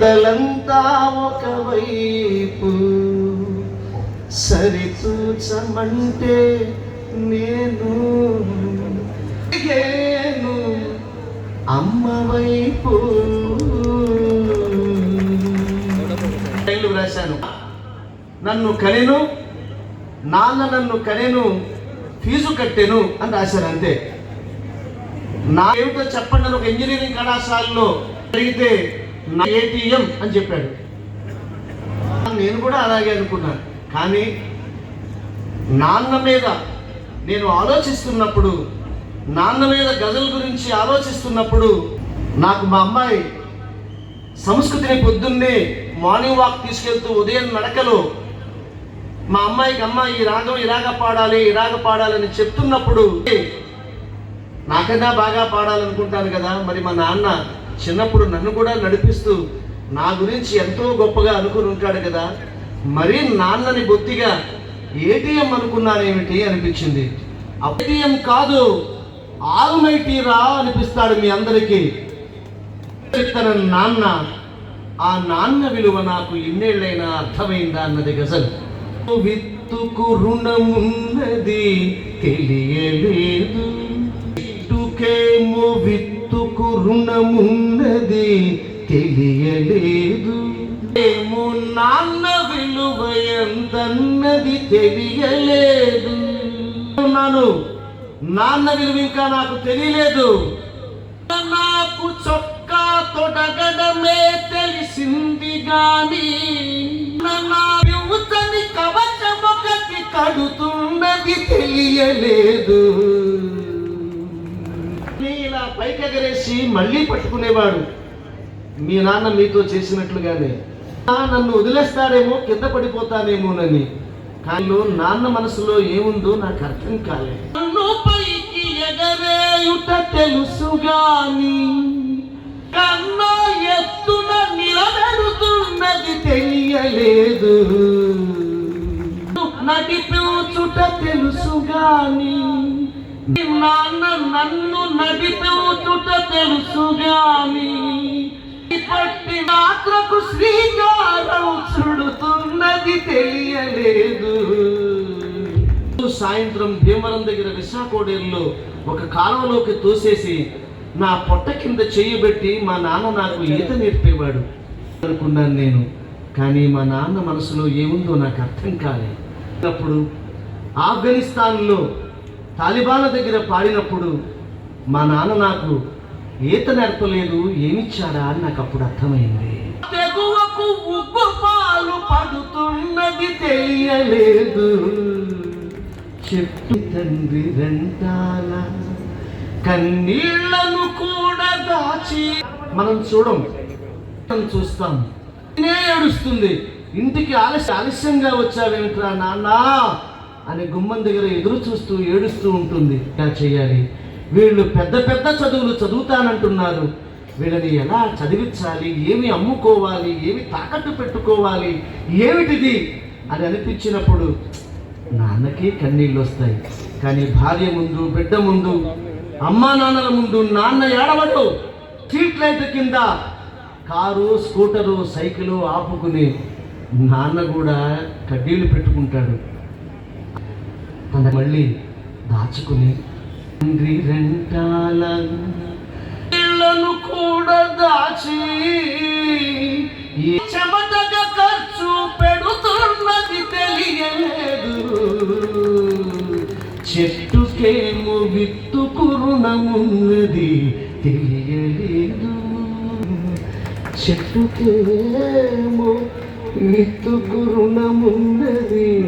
తలంతా ఒకవైపు. సరితూచమంటే నేను నేను అమ్మ వైపు రాశాను. నన్ను కనెను నాన్న నన్ను కనెను ఫీజు కట్టెను అని రాశాను అంతే. నా ఏమిటో చెప్పండి ఒక ఇంజనీరింగ్ కళాశాలలో అడిగితే నా ఏటీఎం అని చెప్పాడు. నేను కూడా అలాగే అనుకున్నాను. కానీ నాన్న మీద నేను ఆలోచిస్తున్నప్పుడు నాన్న మీద గజల్ గురించి ఆలోచిస్తున్నప్పుడు నాకు మా అమ్మాయి సంస్కృతిని పొద్దున్నే మార్నింగ్ వాక్ తీసుకెళ్తూ ఉదయం నడకలో మా అమ్మాయికి అమ్మ ఈ రాగం ఇలాగ పాడాలి ఇలాగ పాడాలని చెప్తున్నప్పుడు నాకన్నా బాగా పాడాలనుకుంటాను కదా. మరి మా నాన్న చిన్నప్పుడు నన్ను కూడా నడిపిస్తూ నా గురించి ఎంతో గొప్పగా అనుకుని ఉంటాడు కదా మరి నాన్నని బొత్తిగా ఏటీఎం అనుకున్నానేమిటి అనిపించింది. ఏటీఎం కాదు ఆల్మైటీరా అనిపిస్తాడు మీ అందరికీ. తన నాన్న ఆ నాన్న విలువ నాకు ఇన్నేళ్ళైనా అర్థమైందా అన్నది గజల్. విత్తుకు రుణమున్నది తెలియలేదు. చెట్టుకేమో విత్తుకు రుణమున్నది తెలియలేదు. ఏమో నాన్న విలువ ఎంతన్నది తెలియలేదు. ఉన్నాను నాన్న విలువ ఇంకా నాకు తెలియలేదు. నాకు చొక్కా తొడగడమే తెలిసింది గాని నా యువతని కవచమొకటి కడుతున్నది తెలియలేదు. పైకి పైకెగరేసి మళ్ళీ పట్టుకునేవాడు. మీ నాన్న మీతో చేసినట్లుగానే. నన్ను వదిలేస్తాడేమో కింద పడిపోతానేమోనని. కానీ నాన్న మనసులో ఏముందో నాకు అర్థం కాలేదు. నన్ను పైకి ఎగరేయుట తెలుసు గాని కన్నా ఎత్తున నిలబెడుతున్నది తెలియలేదు. నడిపించుట తెలుసు గాని నాన్న నన్ను నడిపించుట తెలుసుగాని పట్టి మాత్రకు శ్రీకారం చుడుతున్నది తెలియలేదు. సాయంత్రం భీమరం దగ్గర విశాఖోడేరులో ఒక కాలువలోకి తోసేసి నా పొట్ట కింద చేయబెట్టి మా నాన్న నాకు ఈత నేర్పేవాడు. అనుకున్నాను నేను కానీ మా నాన్న మనసులో ఏముందో నాకు అర్థం కాలేదు. అప్పుడు ఆఫ్ఘనిస్తాన్లో తాలిబాన్ల దగ్గర పాడినప్పుడు మా నాన్న నాకు ఈత నేర్పలేదు ఏమిచ్చాడా? అని నాకు అప్పుడు అర్థమైంది. తెగువకు ఉగ్గు పాలు పడుతున్నది తెలియలేదు. చెట్టు తండ్రి రెంటాల కన్నీళ్ళను కూడా దాచి. మనం చూడం మనం చూస్తాం. నే ఏడుస్తుంది. ఇంటికి ఆలస్య ఆలస్యంగా వచ్చావేమిట్రా నాన్న? అని గుమ్మం దగ్గర ఎదురు చూస్తూ ఏడుస్తూ ఉంటుంది. ఎలా చేయాలి వీళ్ళు పెద్ద పెద్ద చదువులు చదువుతానంటున్నారు. వీళ్ళని ఎలా చదివించాలి? ఏమి అమ్ముకోవాలి? ఏమి తాకట్టు పెట్టుకోవాలి? ఏమిటిది? అని అనిపించినప్పుడు నాన్నకి కన్నీళ్ళు వస్తాయి కానీ భార్య ముందు బిడ్డ ముందు అమ్మా నాన్నల ముందు నాన్న ఏడవడు. స్ట్రీట్ లైట్ కింద కారు స్కూటరు సైకిలు ఆపుకుని నాన్న కూడా కడ్డీలు పెట్టుకుంటాడు. మళ్ళీ దాచుకుని తండ్రి రెంటాల ఇళ్ళను కూడా దాచి ఈ చెమటగా ఖర్చు పెడుతున్నది తెలియలేదు. చెట్టుకేమో విత్తు కురుణమున్నది తెలియలేదు. చెట్టుకేమో విత్తు కురుణమున్నది